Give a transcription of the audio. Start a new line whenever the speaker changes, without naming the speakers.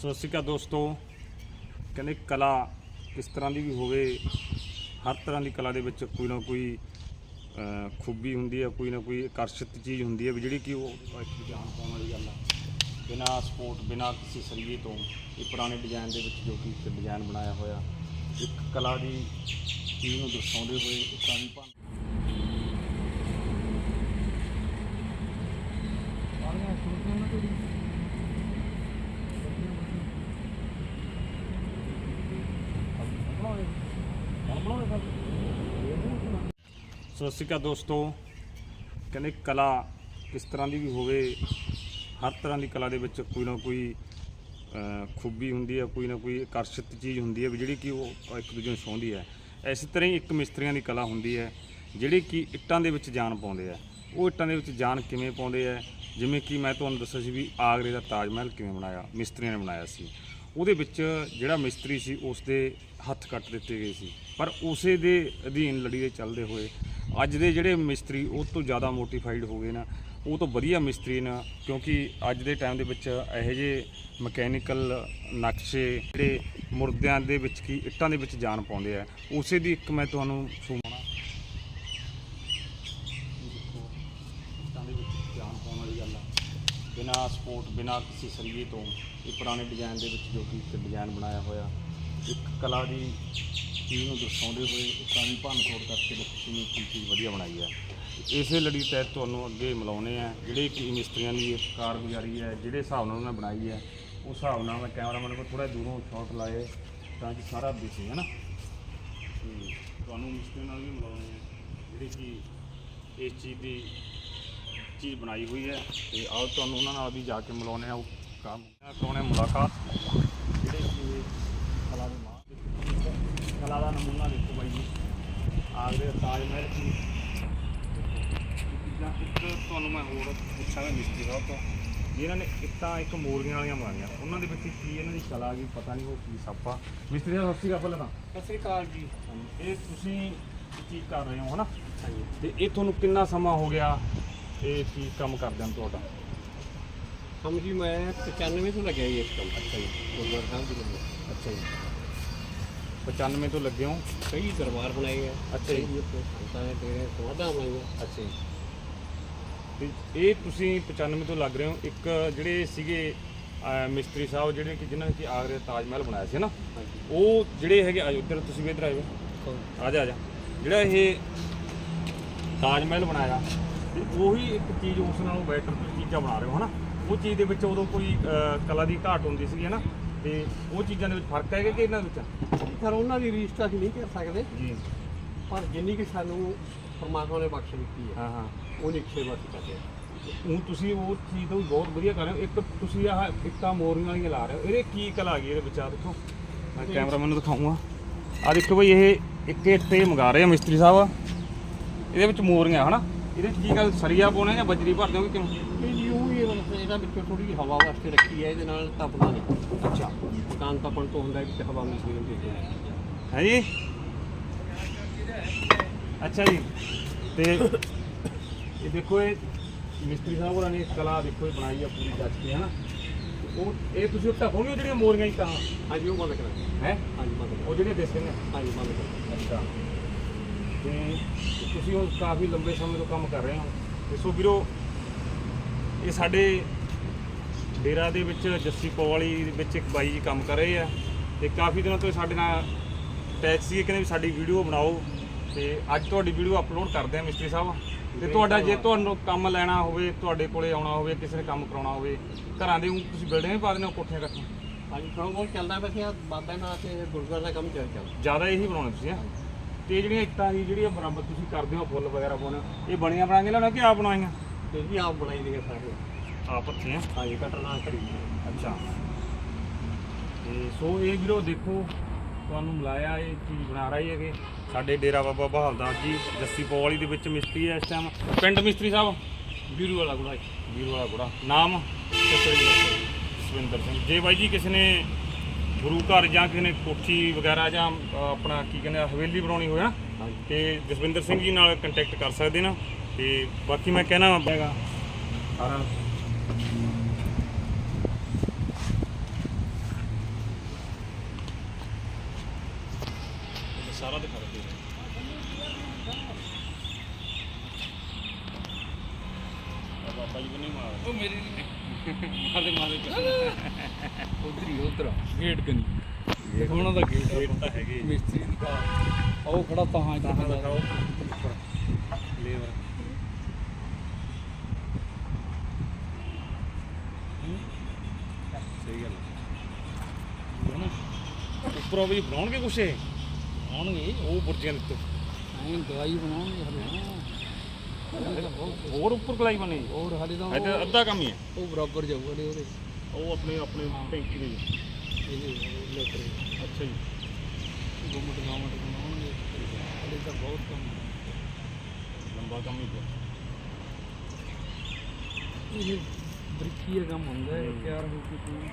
ਸਤਿ ਸ਼੍ਰੀ ਅਕਾਲ ਦੋਸਤੋ। ਕਹਿੰਦੇ ਕਲਾ ਕਿਸ ਤਰ੍ਹਾਂ ਦੀ ਵੀ ਹੋਵੇ, ਹਰ ਤਰ੍ਹਾਂ ਦੀ ਕਲਾ ਦੇ ਵਿੱਚ ਕੋਈ ਨਾ ਕੋਈ ਖੂਬੀ ਹੁੰਦੀ ਹੈ ਕੋਈ ਨਾ ਕੋਈ ਆਕਰਸ਼ਿਤ ਚੀਜ਼ ਹੁੰਦੀ ਹੈ ਵੀ ਜਿਹੜੀ ਕਿ ਉਹ ਜਾਣ ਪਾਉਣ ਵਾਲੀ ਗੱਲ ਆ। ਬਿਨਾਂ ਸਪੋਰਟ, ਬਿਨਾਂ ਕਿਸੇ ਸਰੀਏ ਤੋਂ ਇਹ ਪੁਰਾਣੇ ਡਿਜ਼ਾਈਨ ਦੇ ਵਿੱਚ ਜੋ ਕਿ ਇੱਕ ਡਿਜ਼ਾਈਨ ਬਣਾਇਆ ਹੋਇਆ, ਇੱਕ ਕਲਾ ਦੀ ਚੀਜ਼ ਨੂੰ ਦਰਸਾਉਂਦੇ ਹੋਏ ਇੱਕ ਕਾਵੀ ਸਤਿ ਸ਼੍ਰੀ ਅਕਾਲ ਦੋਸਤੋ। ਕਹਿੰਦੇ ਕਲਾ ਕਿਸ ਤਰ੍ਹਾਂ ਦੀ ਵੀ ਹੋਵੇ, ਹਰ ਤਰ੍ਹਾਂ ਦੀ ਕਲਾ ਦੇ ਵਿੱਚ ਕੋਈ ਨਾ ਕੋਈ ਖੂਬੀ ਹੁੰਦੀ ਹੈ, ਕੋਈ ਨਾ ਕੋਈ ਆਕਰਸ਼ਿਤ ਚੀਜ਼ ਹੁੰਦੀ ਹੈ ਵੀ ਜਿਹੜੀ ਕਿ ਉਹ ਇੱਕ ਦੂਜੇ ਨੂੰ ਛੋਹਦੀ ਹੈ। ਇਸੇ ਤਰ੍ਹਾਂ ਹੀ ਇੱਕ ਮਿਸਤਰੀਆਂ ਦੀ ਕਲਾ ਹੁੰਦੀ ਹੈ, ਜਿਹੜੀ ਕਿ ਇੱਟਾਂ ਦੇ ਵਿੱਚ ਜਾਨ ਪਾਉਂਦੇ ਆ ਉਹ ਇੱਟਾਂ ਦੇ ਵਿੱਚ ਜਾਨ ਕਿਵੇਂ ਪਾਉਂਦੇ ਆ ਜਿਵੇਂ ਕਿ ਮੈਂ ਤੁਹਾਨੂੰ ਦੱਸਿਆ ਸੀ ਵੀ ਆਗਰੇ ਦਾ ਤਾਜ ਮਹਿਲ ਕਿਵੇਂ ਬਣਾਇਆ, ਮਿਸਤਰੀਆਂ ਨੇ ਬਣਾਇਆ ਸੀ। ਉਹਦੇ ਵਿੱਚ ਜਿਹੜਾ ਮਿਸਤਰੀ ਸੀ ਉਸ ਦੇ ਹੱਥ ਕੱਟ ਦਿੱਤੇ ਗਏ ਸੀ। ਪਰ ਉਸੇ ਦੇ ਅਧੀਨ ਲੜੀ ਦੇ ਚੱਲਦੇ ਹੋਏ, ਅੱਜ ਦੇ ਜਿਹੜੇ ਮਿਸਤਰੀ, ਉਹ ਤੋਂ ਜ਼ਿਆਦਾ ਮੋਟੀਫਾਈਡ ਹੋ ਗਏ ਨਾ। ਉਹ ਤੋਂ ਵਧੀਆ ਮਿਸਤਰੀ ਨਾ, ਕਿਉਂਕਿ ਅੱਜ ਦੇ ਟਾਈਮ ਦੇ ਵਿੱਚ ਇਹੋ ਜਿਹੇ ਮਕੈਨੀਕਲ ਨਕਸ਼ੇ ਜਿਹੜੇ ਮੁਰਦਿਆਂ ਦੇ ਵਿੱਚ ਕੀ, ਇੱਟਾਂ ਦੇ ਵਿੱਚ ਜਾਨ ਪਾਉਂਦੇ ਆ। ਉਸੇ ਦੀ ਇੱਕ ਮੈਂ ਤੁਹਾਨੂੰ ਸੁਣਾਉਣਾ ਇੱਟਾਂ ਦੇ ਵਿੱਚ ਜਾਨ ਪਾਉਣ ਵਾਲੀ ਗੱਲ ਆ ਬਿਨਾਂ ਸਪੋਰਟ ਬਿਨਾਂ ਕਿਸੇ ਸਰੀਏ ਤੋਂ ਇਹ ਪੁਰਾਣੇ ਡਿਜ਼ਾਈਨ ਦੇ ਵਿੱਚ ਜੋ ਕਿ ਇੱਕ ਡਿਜ਼ਾਈਨ ਬਣਾਇਆ ਹੋਇਆ, ਇੱਕ ਕਲਾ ਦੀ ਚੀਜ਼ ਨੂੰ ਦਰਸਾਉਂਦੇ ਹੋਏ ਇੱਟਾਂ ਦੀ ਭੰਨ ਤੋੜ ਕਰਕੇ ਬੱਚੀ ਨੇ ਕੀ ਚੀਜ਼ ਵਧੀਆ ਬਣਾਈ ਹੈ। ਇਸੇ ਲੜੀ ਤਹਿਤ ਤੁਹਾਨੂੰ ਅੱਗੇ ਮਿਲਾਉਣੇ ਆ ਜਿਹੜੇ ਕਿ ਮਿਸਤਰੀਆਂ ਦੀ ਕਾਰਗੁਜ਼ਾਰੀ ਹੈ, ਜਿਹੜੇ ਹਿਸਾਬ ਨਾਲ ਉਹਨਾਂ ਬਣਾਈ ਹੈ, ਉਸ ਹਿਸਾਬ ਨਾਲ ਮੈਂ ਕੈਮਰਾਮੈਨ ਕੋਲ ਥੋੜਾ ਦੂਰੋਂ ਸ਼ਾਟ ਲਾਏ ਤਾਂ ਕਿ ਸਾਰਾ ਦਿਸੇ ਹੈ ਨਾ? ਤੇ ਤੁਹਾਨੂੰ ਮਿਸਤਰੀ ਨਾਲ ਵੀ ਮਿਲਾਉਣੇ ਆ ਜਿਹੜੀ ਕਿ ਇਸ ਚੀਜ਼ ਦੀ ਚੀਜ਼ ਬਣਾਈ ਹੋਈ ਹੈ। ਤੇ ਆਓ ਤੁਹਾਨੂੰ ਉਹਨਾਂ ਨਾਲ ਵੀ ਜਾ ਕੇ ਮਿਲਾਉਂਦੇ ਆ ਉਹ ਕੰਮ। ਕਰਾਉਣੇ ਮੁਲਾਕਾਤ। ਜਿਹੜੇ ਕਿ ਕਲਾ ਦੇ ਮਾਂ ਕਲਾ ਦਾ ਨਮੂਨਾ ਦੇਖੋ ਬਾਈ ਜੀ। ਆਗਰੇ ਦਾ ਤਾਜ ਮਹਿਲ ਕੀ ਚੀਜ਼ਾਂ ਇੱਕ ਤੁਹਾਨੂੰ ਮੈਂ ਹੋਰ ਪੁੱਛਾਂਗਾ ਮਿਸਤਰੀ ਸਾਹਿਬ ਤੋਂ। ਜਿਨ੍ਹਾਂ ਨੇ ਇੱਟਾਂ ਇੱਕ ਮੋਰੀਆਂ ਵਾਲੀਆਂ ਬਣਾਈਆਂ। ਉਹਨਾਂ ਦੇ ਵਿੱਚ ਕੀ ਇਹਨਾਂ ਦੀ ਕਲਾ ਕੀ ਪਤਾ ਨਹੀਂ ਉਹ ਕੀ ਸੱਪਾ ਮਿਸਤਰੀ ਸਾਹਿਬ ਸਤਿ ਸ਼੍ਰੀ ਅਕਾਲ ਪਹਿਲਾਂ ਤਾਂ।
ਸਤਿ ਸ੍ਰੀ ਅਕਾਲ ਜੀ।
ਇਹ ਤੁਸੀਂ ਚੀਜ਼ ਕਰ ਰਹੇ ਹੋ ਹਨਾ? ਤੇ ਇਹ ਤੁਹਾਨੂੰ ਕਿੰਨਾ ਸਮਾਂ ਹੋ ਗਿਆ? ਇਹ ਚੀਜ਼ ਕੰਮ ਕਰਦਿਆਂ ਨੂੰ ਤੁਹਾਡਾ?
ਹਮ ਜੀ ਮੈਂ 95 ਤੋਂ ਲੱਗਿਆ ਜੀ ਇਸ ਕੰਮ ਅੱਛਾ ਜੀ ਗੁਰਦੁਆਰਾ ਸਾਹਿਬ ਦੇ ਲੱਗੇ
ਅੱਛਾ ਜੀ। 95 ਤੋਂ ਲੱਗੇ ਹੋ?
ਕਈ ਦਰਬਾਰ ਬਣਾਏ ਆ।
ਅੱਛਾ ਜੀ।
ਕਈ ਸੰਤਾਂ ਦੇ ਡੇਰੇ ਸਮਾਧਾਂ ਬਣਾਈਆਂ।
ਅੱਛਾ ਜੀ। ਤੇ ਇਹ ਤੁਸੀਂ 95 ਤੋਂ ਲੱਗ ਰਹੇ ਹੋ ਇੱਕ ਜਿਹੜੇ ਸੀਗੇ ਮਿਸਤਰੀ ਸਾਹਿਬ ਜਿਹੜੇ ਕਿ ਜਿਨ੍ਹਾਂ ਨੇ ਕਿ ਆਗਰੇ ਤਾਜ ਮਹਿਲ ਬਣਾਇਆ ਸੀ ਨਾ? ਉਹ ਜਿਹੜੇ ਹੈਗੇ ਆਜੋ ਇੱਧਰ ਤੁਸੀਂ ਵੀ ਇੱਧਰ ਆਇਓ ਆ ਜਾ ਆ ਜਾ। ਜਿਹੜਾ ਇਹ ਤਾਜ ਮਹਿਲ ਬਣਾਇਆ ਤੇ ਉਹੀ ਇੱਕ ਚੀਜ਼ ਉਸ ਨਾਲੋਂ ਬੈਟਰ ਚੀਜ਼ਾਂ ਬਣਾ ਰਹੇ ਹੋ ਹਨਾ? ਉਹ ਚੀਜ਼ ਦੇ ਵਿੱਚ ਉਦੋਂ ਕੋਈ ਅਹ, ਕਲਾ ਦੀ ਘਾਟ ਹੁੰਦੀ ਸੀ ਹਨਾ? ਤੇ ਉਹ ਚੀਜ਼ਾਂ ਦੇ ਵਿੱਚ ਫ਼ਰਕ ਹੈਗਾ ਕਿ ਇਹਨਾਂ ਵਿੱਚ?
ਪਰ ਉਹਨਾਂ ਦੀ ਰੀਸ ਤਾਂ ਅਸੀਂ ਨਹੀਂ ਕਰ ਸਕਦੇ।
ਜੀ।
ਪਰ ਜਿੰਨੀ ਕਿ ਸਾਨੂੰ ਪਰਮਾਤਮਾ ਨੇ ਬਖਸ਼ ਦਿੱਤੀ ਹੈ
ਹਾਂ ਹਾਂ।
ਉਹ ਇੱਕ ਸੇਵਾ ਅਸੀਂ ਕਰਦੇ ਹਾਂ।
ਹੁਣ ਤੁਸੀਂ ਉਹ ਚੀਜ਼ ਤੋਂ ਬਹੁਤ ਵਧੀਆ ਕਰ ਰਹੇ ਹੋ। ਇੱਕ ਤੁਸੀਂ ਆਹ ਇੱਟਾਂ ਮੋਰੀਆਂ ਵਾਲੀਆਂ ਲਾ ਰਹੇ ਹੋ। ਇਹਦੇ ਕੀ ਕਲਾ ਗਈ ਇਹਦੇ ਵਿੱਚ? ਆ ਦੇਖੋ। ਮੈਂ ਕੈਮਰਾਮੈਨ ਨੂੰ ਦਿਖਾਉਂਗਾ। ਆ ਦੇਖੋ ਬਈ ਇਹ ਇੱਕ ਇਹ ਮੰਗਾ ਰਹੇ ਆ ਮਿਸਤਰੀ ਸਾਹਿਬ। ਇਹਦੇ ਵਿੱਚ ਮੋਰੀਆਂ ਹਨਾ? ਇਹਦੇ ਵਿੱਚ ਕੀ ਗੱਲ ਸਰੀਆ ਪਾਉਣਾ ਜਾਂ ਬਜਰੀ ਭਰ ਦਿਓਗੇ ਕਿਵੇਂ
ਇਹ ਜੀ ਉਹ ਹੀ ਮਤਲਬ ਇਹਦਾ ਵਿੱਚੋਂ ਥੋੜੀ ਜਿਹੀ ਹਵਾ ਵਾਸਤੇ ਰੱਖੀ ਹੈ ਇਹਦੇ ਨਾਲ ਤਪਦਾ ਨਹੀਂ।
ਅੱਛਾ।
ਮਕਾਨ ਤਪਣ ਤੋਂ ਹੁੰਦਾ ਹੈ ਕਿ ਹਵਾ ਮਿਲਦੀ ਰਹਿੰਦੀ ਹੈ।
ਹੈ ਜੀ? ਅੱਛਾ ਜੀ। ਤੇ ਇਹ ਦੇਖੋ ਇਹ ਮਿਸਤਰੀ ਸਾਹਿਬ ਹੋਰਾਂ ਨੇ ਕਲਾ ਦੇਖੋ ਇਹ ਬਣਾਈ ਆ ਪੂਰੀ ਜੱਜ ਕੇ ਹਨਾ? ਉਹ ਇਹ ਤੁਸੀਂ ਉੱਟਾ ਖੋਲਿਓ ਜਿਹੜੀਆਂ ਮੋਰੀਆਂ ਹੀ ਤਾਂ?
ਹਾਂਜੀ ਉਹ ਬੰਦ ਕਰਾਂਗੇ।
ਹੈ?
ਹਾਂਜੀ ਬੰਦ
ਉਹ
ਕਰਾਂਗੇ
ਜਿਹੜੀਆਂ ਦਿਸਦੇ ਨੇ?
ਹਾਂਜੀ ਬੰਦ ਕਰਾਂਗੇ।
ਅੱਛਾ। ਤੇ ਤੁਸੀਂ ਉਹ ਕਾਫੀ ਲੰਬੇ ਸਮੇਂ ਤੋਂ ਕੰਮ ਕਰ ਰਹੇ ਹੋ। ਤੇ ਸੋ ਵੀਰੋ ਇਹ ਸਾਡੇ ਡੇਰਾ ਦੇ ਵਿੱਚ ਜੱਸੀ ਪੌਵਾਲੀ ਦੇ ਵਿੱਚ ਇੱਕ ਬਾਈ ਜੀ ਕੰਮ ਕਰ ਰਹੇ ਆ ਤੇ ਕਾਫੀ ਦਿਨਾਂ ਤੋਂ ਸਾਡੇ ਨਾਲ ਟੈਚ ਸੀ ਕਹਿੰਦੇ ਵੀ ਸਾਡੀ ਵੀਡੀਓ ਬਣਾਓ ਤੇ ਅੱਜ ਤੁਹਾਡੀ ਵੀਡੀਓ ਅਪਲੋਡ ਕਰਦੇ ਆ ਮਿਸਤਰੀ ਸਾਹਿਬ। ਤੇ ਤੁਹਾਡਾ ਜੇ ਤੁਹਾਨੂੰ ਕੰਮ ਲੈਣਾ ਹੋਵੇ ਤੁਹਾਡੇ ਕੋਲੇ ਆਉਣਾ ਹੋਵੇ ਕਿਸੇ ਨੇ ਕੰਮ ਕਰਾਉਣਾ ਹੋਵੇ ਘਰਾਂ ਦੇ ਊਂ ਤੁਸੀਂ ਬਿਲਡਿੰਗ ਵੀ ਪਾ ਦਿੰਦੇ ਹੋ ਕੋਠੀਆਂ ਕੱਠੀਆਂ
ਹਾਂਜੀ ਥੋੜਾ ਬਹੁਤ ਚੱਲਦਾ ਵੈਸੇ ਆ ਬਾਬਾ ਨਾਲ ਤੇ ਗੁਰਦੁਆਰਾ ਦਾ ਕੰਮ ਚੱਲ ਚੱਲਦਾ।
ਜ਼ਿਆਦਾ ਇਹੀ ਬਣਾਉਣੇ ਤੁਸੀਂ ਹੈਂ? ਤੇ ਜਿਹੜੀਆਂ ਇੱਟਾਂ ਦੀ ਜਿਹੜੀਆਂ ਬਰਾਬਰ ਤੁਸੀਂ ਕਰਦੇ ਹੋ ਫੁੱਲ ਵਗੈਰਾ ਪਾਉਣੇ ਇਹ ਬਣੀਆਂ ਬਣਾਈਆਂ ਲੈਣਾ ਕਿ ਆਪ ਬਣਾਈਆਂ?
ਤੇ ਜੀ ਆਪ ਬਣਾਈ ਦੀਆਂ ਸਾਰੇ।
ਆਪ ਹੱਥੀਆਂ
ਹਾਂਜੀ ਕਟਣਾ ਕਰੀ
ਅੱਛਾ। ਤੇ ਸੋ ਇਹ ਵੀਰੋ ਦੇਖੋ ਤੁਹਾਨੂੰ ਮਿਲਾਇਆ ਇਹ ਚੀਜ਼ ਬਣਾ ਰਹੀ ਹੈਗੇ। ਸਾਡੇ ਡੇਰਾ ਬਾਬਾ ਬਹਾਲਦਾਸ ਜੀ ਜੱਸੀ ਪੌਵਾਲੀ ਦੇ ਵਿੱਚ ਮਿਸਤਰੀ ਹੈ ਇਸ ਟਾਈਮ ਪਿੰਡ ਮਿਸਤਰੀ ਸਾਹਿਬ
ਵੀਰੂ ਵਾਲਾ ਗੁੜਾ
ਵੀਰ ਵਾਲਾ ਗੁੜਾ। ਨਾਮ? ਜਸਵਿੰਦਰ ਸਿੰਘ। ਜੇ ਬਾਈ ਜੀ ਕਿਸੇ ਨੇ ਗੁਰੂ ਘਰ ਜਾਂ ਕਿਸੇ ਨੇ ਕੋਠੀ ਵਗੈਰਾ ਜਾਂ ਆਪਣਾ ਕੀ ਕਹਿੰਦੇ ਆ, ਹਵੇਲੀ ਬਣਾਉਣੀ ਹੋਵੇ ਤੇ ਜਸਵਿੰਦਰ ਸਿੰਘ ਜੀ ਨਾਲ ਕੰਟੈਕਟ ਕਰ ਸਕਦੇ ਨਾ ਤੇ ਬਾਕੀ ਮੈਂ ਕਹਿਣਾ ਹੈਗਾ ਸਾਰਾ ਦਿਖਾ ਦਿੱਤੇ ਬਾਬਾ ਜੀ ਨਹੀਂ ਮਾਰ
ਉਹ ਮੇਰੀ ਮਾਰੇ ਮਾਰੇ ਉਧਰ ਹੀ ਉਧਰ। ਗੇਟ ਕਨੀ ਉਹਨਾਂ ਦਾ ਗੇਟ
ਰੇਟ ਤਾਂ ਹੈਗੇ।
ਮਿਸਤਰੀ ਦਾ ਉਹ ਖੜਾ ਤਾਂ ਹਾਂ
ਤਾਂ ਦਿਖਾਓ। ਲੇਵਰ ਸਹੀ ਗੱਲ ਨਾ? ਉੱਪਰੋਂ ਵੀ ਬਣਾਉਣਗੇ ਕੁਛ ਇਹ?
ਆਉਣਗੇ
ਉਹ ਬੁਰਜੀਆਂ ਦੇ ਉੱਤੇ।
ਐਂ ਦਵਾਈ ਬਣਾਉਣਗੇ ਹਲੇ।
ਹੋਰ ਉੱਪਰ ਕਲਾਈ ਬਣੀ।
ਹੋਰ ਹਲੇ ਤਾਂ
ਅੱਧਾ ਕੰਮ ਹੀ ਹੈ।
ਉਹ ਬਰਾਬਰ ਜਾਊਗਾ ਹਲੇ ਉਹਦੇ।
ਉਹ ਆਪਣੇ ਆਪਣੇ ਟੈਂਕੀ ਦੇ ਵਿੱਚ।
ਇਹ ਲੈਟਰ
ਅੱਛਾ ਜੀ।
ਗੁੰਮਟ ਗਾਮਟ ਬਣਾਉਣਗੇ। ਹਲੇ ਤਾਂ ਬਹੁਤ ਕੰਮ ਹੈ।
ਲੰਬਾ ਕੰਮ ਹੀ ਪਿਆ।
ਇਹ ਬਰੀਕੀ ਦਾ ਕੰਮ ਹੁੰਦਾ ਹੈ। ਤਿਆਰ ਹੋ ਕੇ ਕੋਈ